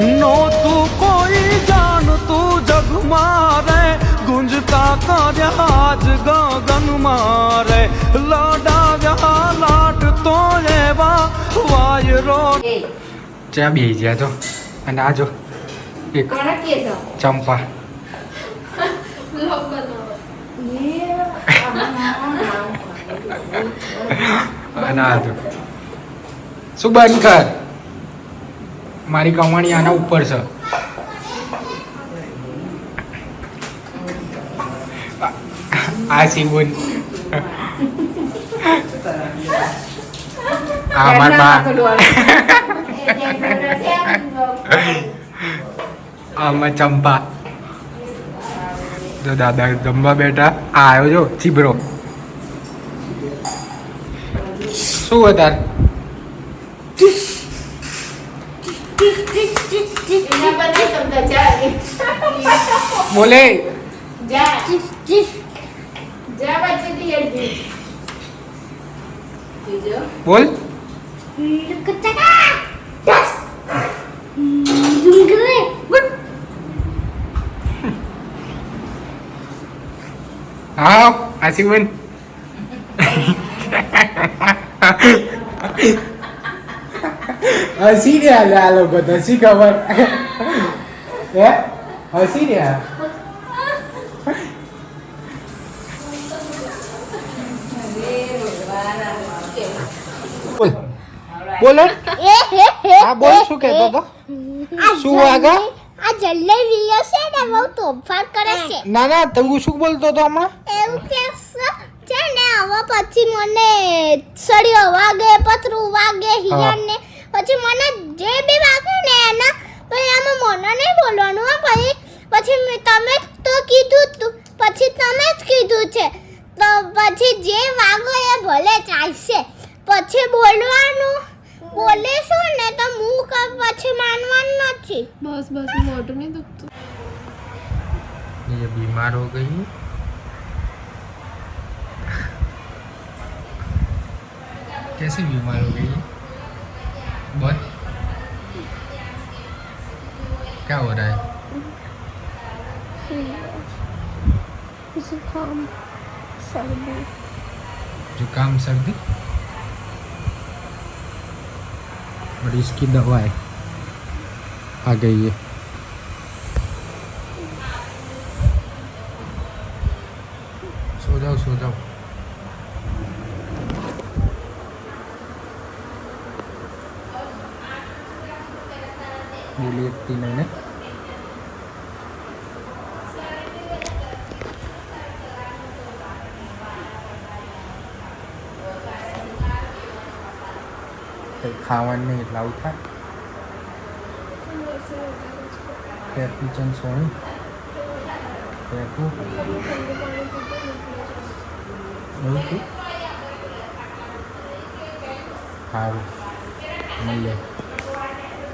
નહોતું કોઈ જાણતું જગ મારે. ગુંજતા કર્યા જ ગગન મારે. લડાવ્યા લાટ તો એવા વાયરો. ચા બે ગયા જો અને આ જો એક ચંપા. અને આ જો. શું બંધ કર? મારી કમાણી આના ઉપર છે. આ સીબુન આ માર બા. આમાં ચંપા. જો દાદા જમવા બેઠા. આ આવ્યો જો ચીબરો શું વધારે એના પર નહીં સમજા જા બોલે. જા. જા બચ્ચી બીજો. બોલ. હા આશીબન હસી રહ્યા આ લોકો તો શી ખબર? હે? હસી રહ્યા બોલ. હા બોલ શું કહેતો હતો? શું વાગા? આ જલેબીઓ છે ને બહુ તોફાન કરે છે. ના ના તું શું બોલતો તો હમણાં? એવું કે છે છે ને હવે પછી મને સળિયો વાગે પતરું વાગે હિયાને પછી મને જે બી વાગે ને એના પછી આમાં મને નહીં બોલવાનું હો પછી પછી મેં તમે જ તો કીધું તું પછી તમે જ કીધું છે તો પછી જે વાગો એ ભલે ચાલશે પછી બોલવાનું બોલીશું ને તો હું ક- પછી માનવાનું નથી બસ બસ મોઢું નહીં દુખતું ये बीमार हो गई कैसे बीमार हो गई बहुत क्या हो रहा है जुकाम सर्दी जुकाम सर्दी और इसकी दवाएं आ गई है सो जाओ सो जाओ बोली इतनी मैंने કંઈ ખાવાનું નહીં એટલે આવું થાય. પેટનું ચન સોણી. પેટનું એવું થયું સારું. મળીએ.